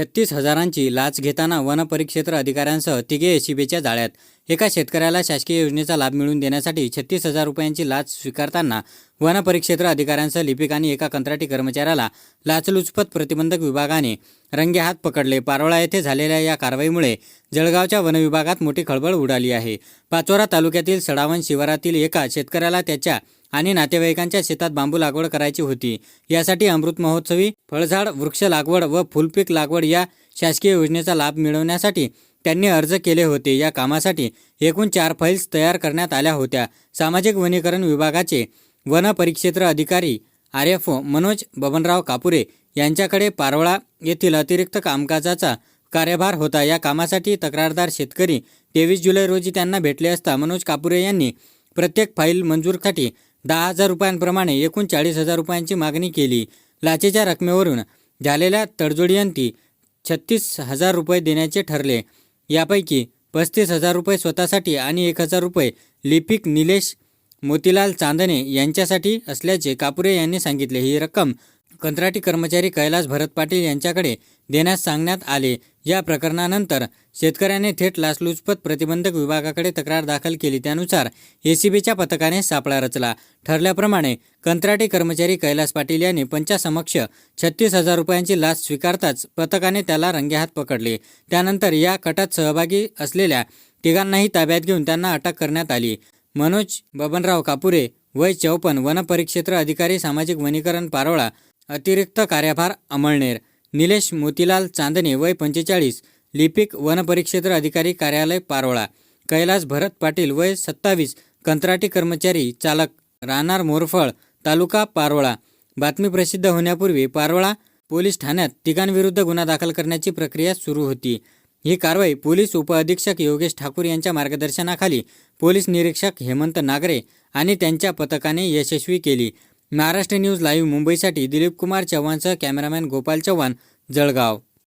छत्तीस हजारांची लाच घेताना वन परिक्षेत्र अधिकाऱ्यांसह तिघे एसीबीच्या जाळ्यात. एका शेतकऱ्याला शासकीय योजनेचा लाभ मिळवून देण्यासाठी छत्तीस हजार रुपयांची लाच स्वीकारताना वन परिक्षेत्र अधिकाऱ्यांसह लिपिक आणि एका कंत्राटी कर्मचाऱ्याला लाचलुचपत प्रतिबंधक विभागाने रंगेहात पकडले. पारोळा येथे झालेल्या या कारवाईमुळे जळगावच्या वनविभागात मोठी खळबळ उडाली आहे. पाचोरा तालुक्यातील सडावन शिवारातील एका शेतकऱ्याला त्याच्या आणि नातेवाईकांच्या शेतात बांबू लागवड करायची होती. यासाठी अमृत महोत्सवी फळझाड वृक्ष लागवड व फुलपीक लागवड या शासकीय योजनेचा लाभ मिळवण्यासाठी त्यांनी अर्ज केले होते. या कामासाठी एकूण चार फाईल्स तयार करण्यात आल्या होत्या. सामाजिक वनीकरण विभागाचे वन परिक्षेत्र अधिकारी R F O Manoj Babanrao Kapure यांच्याकडे पारोळा येथील अतिरिक्त कामकाजाचा कार्यभार होता. या कामासाठी तक्रारदार शेतकरी तेवीस जुलै रोजी त्यांना भेटले असता मनोज कापुरे यांनी प्रत्येक फाईल मंजूरसाठी दहा हजार रुपयांप्रमाणे एकूण चाळीस हजार रुपयांची मागणी केली. लाचेच्या रकमेवरून झालेल्या तडजोडीअंती छत्तीस हजार रुपये देण्याचे ठरले. यापैकी पस्तीस हजार रुपये स्वतःसाठी आणि एक हजार रुपये लिपिक निलेश मोतीलाल चांदणे यांच्यासाठी असल्याचे कापुरे यांनी सांगितले. ही रक्कम कंत्राटी कर्मचारी कैलास भरत पाटील यांच्याकडे देण्यास सांगण्यात आले. या प्रकरणानंतर शेतकऱ्याने थेट लाचलुचपत प्रतिबंधक विभागाकडे तक्रार दाखल केली. त्यानुसार एसीबीच्या पथकाने सापळा रचला. ठरल्याप्रमाणे कंत्राटी कर्मचारी कैलास पाटील यांनी पंचासमक्ष छत्तीस हजार रुपयांची लाच स्वीकारताच पथकाने त्याला रंगेहात पकडले. त्यानंतर या कटात सहभागी असलेल्या तिघांनाही ताब्यात घेऊन त्यांना अटक करण्यात आली. मनोज बबनराव कापुरे वय चौपन्न वनपरिक्षेत्र अधिकारी सामाजिक वनीकरण पारोळा अतिरिक्त कार्यभार अमळनेर निलेश मोतीलाल चांदणे वय पंचेचाळीस लिपिक वनपरिक्षेत्र अधिकारी कार्यालय पारोळा कैलास भरत पाटील वय सत्तावीस कंत्राटी कर्मचारी चालक राहणार मोरफळ तालुका पारोळा बातमी प्रसिद्ध होण्यापूर्वी पारोळा पोलीस ठाण्यात तिघांविरुद्ध गुन्हा दाखल करण्याची प्रक्रिया सुरू होती. ही कारवाई पोलीस उपअधीक्षक योगेश ठाकूर यांच्या मार्गदर्शनाखाली पोलीस निरीक्षक हेमंत नागरे आणि त्यांच्या पथकाने यशस्वी केली. महाराष्ट्र न्यूज लाईव्ह मुंबईसाठी दिलीप कुमार चव्हाणसह कॅमेरामॅन गोपाल चव्हाण जळगाव.